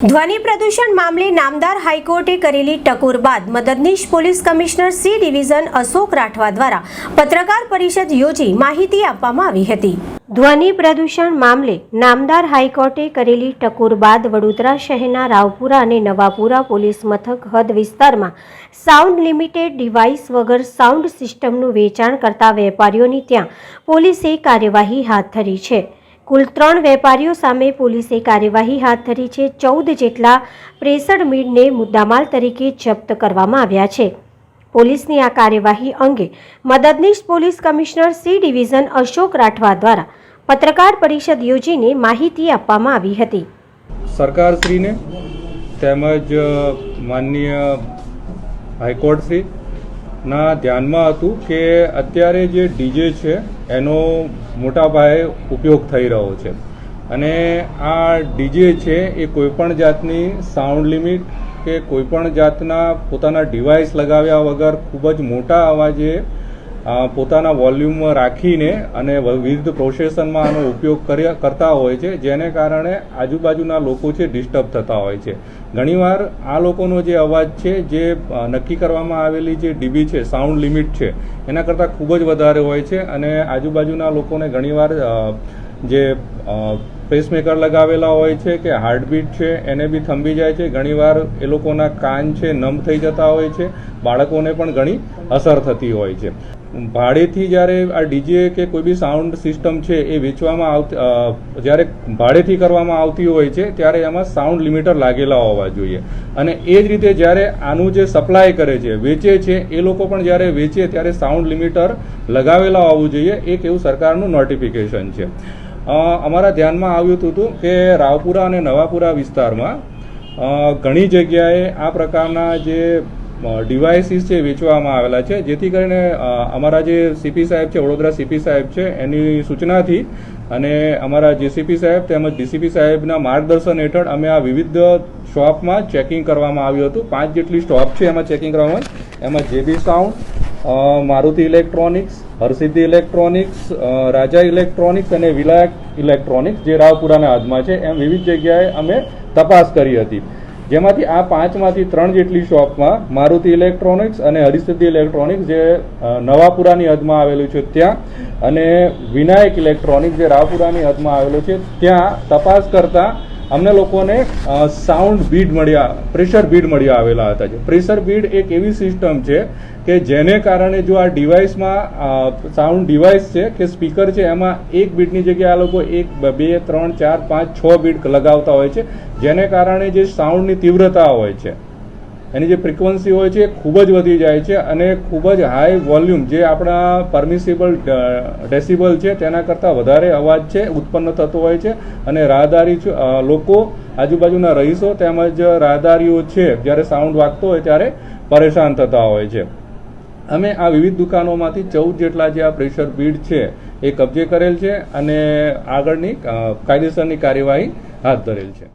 ધ્વનિ પ્રદૂષણ મામલે નામદાર હાઈકોર્ટે કરેલી ટકોર બાદ મદદનીશ police commissioner C division Ashok Rathwa દ્વારા પત્રકાર પરિષદ યોજી માહિતી આપવામાં આવી હતી. ધ્વનિ પ્રદૂષણ મામલે નામદાર હાઈકોર્ટે કરેલી ટકોર બાદ વડોદરા શહેરના રાવપુરા અને નવાપુરા પોલીસ મથક હદ વિસ્તારમાં સાઉન્ડ લિમિટેડ ડિવાઇસ વગર સાઉન્ડ સિસ્ટમનું વેચાણ કરતા વેપારીઓની ત્યાં પોલીસે કાર્યવાહી હાથ ધરી છે. કુલ ત્રણ વેપારીઓ સામે પોલીસે કાર્યવાહી હાથ ધરી છે. ચૌદ જેટલા પ્રેસડ મીડને મુદ્દામાલ તરીકે જપ્ત કરવામાં આવ્યા છે. પોલીસની આ કાર્યવાહી અંગે મદદનીશ police commissioner C division Ashok Rathwa દ્વારા પત્રકાર પરિષદ યોજીને માહિતી આપવામાં આવી હતી. સરકારશ્રીને તેમજ માનનીય હાઈકોર્ટશ્રી ના, ધ્યાનમાં હતું કે અત્યારે જે ડીજે છે, એનો મોટા પાયે ઉપયોગ થઈ રહ્યો છે. અને આ ડીજે છે, એ કોઈપણ જાતની સાઉન્ડ લિમિટ કે કોઈપણ જાતના પોતાના ડિવાઇસ લગાવ્યા વગર ખૂબ જ મોટા અવાજે પોતાના વોલ્યુમ રાખીને અને વિવિધ પ્રોસેસનમાં આનો ઉપયોગ કરતા હોય છે, જેને કારણે આજુબાજુના લોકો છે ડિસ્ટર્બ થતા હોય છે. ઘણીવાર આ લોકોનો જે અવાજ છે, જે નક્કી કરવામાં આવેલી જે ડીબી છે, સાઉન્ડ લિમિટ છે, એના કરતાં ખૂબ જ વધારે હોય છે અને આજુબાજુના લોકોને ઘણીવાર જે પેસમેકર લગાવેલા હોય છે કે હાર્ટબીટ છે, એને બી થંભી જાય છે. ઘણીવાર એ લોકોના કાન છે, નમ થઈ જતા હોય છે. બાળકોને પણ ઘણી અસર થતી હોય છે. ભાડેથી જ્યારે આ ડીજે કે કોઈ બી સાઉન્ડ સિસ્ટમ છે એ વેચવામાં આવતી જ્યારે ભાડેથી કરવામાં આવતી હોય છે, ત્યારે એમાં સાઉન્ડ લિમિટર લાગેલા હોવા જોઈએ. અને એ જ રીતે જ્યારે આનું જે સપ્લાય કરે છે, વેચે છે, એ લોકો પણ જ્યારે વેચે ત્યારે સાઉન્ડ લિમિટર લગાવેલા હોવું જોઈએ. એક એવું સરકારનું નોટિફિકેશન છે. અમારા ધ્યાનમાં આવ્યું હતું કે રાવપુરા અને નવાપુરા વિસ્તારમાં ઘણી જગ્યાએ આ પ્રકારના જે ડિવાઇસીસ છે વેચવામાં આવેલા છે. જેથી કરીને અમારા જે સીપી સાહેબ છે, વડોદરા સીપી સાહેબ છે, એની સૂચનાથી અને અમારા જેસીપી સાહેબ તેમજ ડીસીપી સાહેબના માર્ગદર્શન હેઠળ અમે આ વિવિધ શોપમાં ચેકિંગ કરવામાં આવ્યું હતું. પાંચ જેટલી શોપ છે એમાં ચેકિંગ કરવામાં એમાં એમાં JB sound Maruti electronics, Harsiddhi electronics Raja electronics અને વિલાયક ઇલેક્ટ્રોનિક્સ, જે રાવપુરાના હાથમાં છે, એમ વિવિધ જગ્યાએ અમે તપાસ કરી હતી. જેમાંથી આ પાંચમાંથી ત્રણ જેટલી શોપમાં મારુતિ ઇલેક્ટ્રોનિક્સ અને હરિસિદ્ધિ ઇલેક્ટ્રોનિક્સ, જે નવાપુરાની હદમાં આવેલું છે ત્યાં, અને વિનાયક ઇલેક્ટ્રોનિક્સ, જે રાવપુરાની હદમાં આવેલું છે, ત્યાં તપાસ કરતા અમને લોકોને સાઉન્ડ બીડ મળ્યા પ્રેશર બીડ મળ્યા આવેલા હતા છે પ્રેશર બીડ એક એવી સિસ્ટમ છે કે જેને કારણે જો આ ડિવાઇસમાં સાઉન્ડ ડિવાઇસ છે કે સ્પીકર છે, એમાં એક બીટની જગ્યાએ આ લોકો એક, બે, ત્રણ, ચાર, પાંચ, છ બીટ લગાવતા હોય છે, જેને કારણે જે સાઉન્ડની તીવ્રતા હોય છે. એની જે ફ્રિકવન્સી હોય છે એ ખૂબ જ વધી જાય છે અને ખૂબ જ હાઈ વોલ્યુમ જે આપણા પરમિસિબલ ડેસિબલ છે તેના કરતાં વધારે અવાજ છે, ઉત્પન્ન થતો હોય છે અને રાહદારી લોકો આજુબાજુના રહીશો તેમજ રાહદારીઓ છે જ્યારે સાઉન્ડ વાગતો હોય ત્યારે પરેશાન થતા હોય છે. અમે આ વિવિધ દુકાનોમાંથી ચૌદ જેટલા જે આ પ્રેશર બીડ છે એ કબજે કરેલ છે અને આગળની કાયદેસરની કાર્યવાહી હાથ ધરેલ છે.